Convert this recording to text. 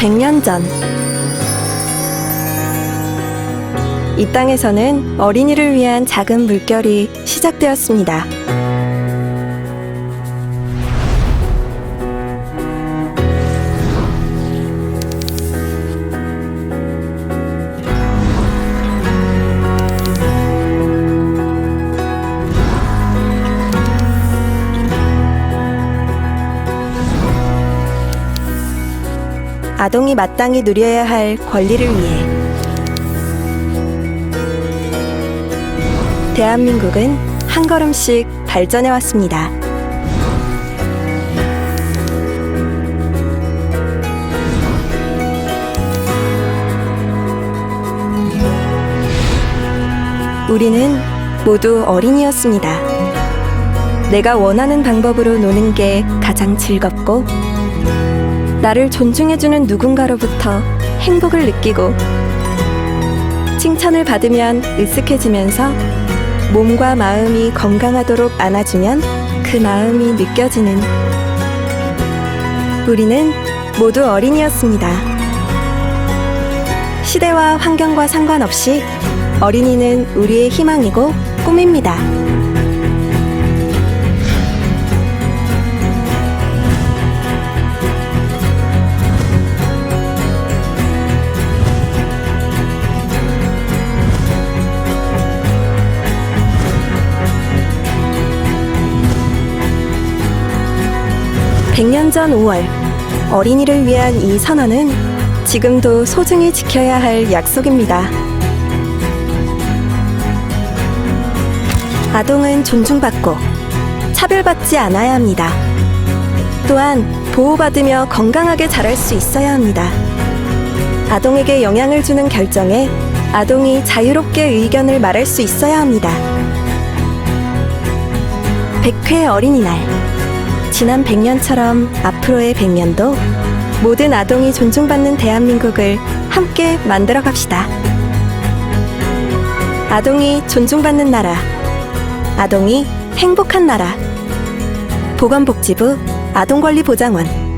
100년 전. 이 땅에서는 어린이를 위한 작은 물결이 시작되었습니다. 아동이 마땅히 누려야 할 권리를 위해 대한민국은 한 걸음씩 발전해 왔습니다. 우리는 모두 어린이였습니다. 내가 원하는 방법으로 노는 게 가장 즐겁고 나를 존중해주는 누군가로부터 행복을 느끼고 칭찬을 받으면 으쓱해지면서 몸과 마음이 건강하도록 안아주면 그 마음이 느껴지는 우리는 모두 어린이였습니다. 시대와 환경과 상관없이 어린이는 우리의 희망이고 꿈입니다. 백년전 5월 어린이를 위한 이 선언은 지금도 소중히 지켜야 할 약속입니다. 아동은 존중받고 차별받지 않아야 합니다. 또한 보호받으며 건강하게 자랄 수 있어야 합니다. 아동에게 영향을 주는 결정에 아동이 자유롭게 의견을 말할 수 있어야 합니다. 100회 어린이날. 지난 100년처럼 앞으로의 100년도 모든 아동이 존중받는 대한민국을 함께 만들어 갑시다. 아동이 존중받는 나라. 아동이 행복한 나라. 보건복지부 아동권리보장원.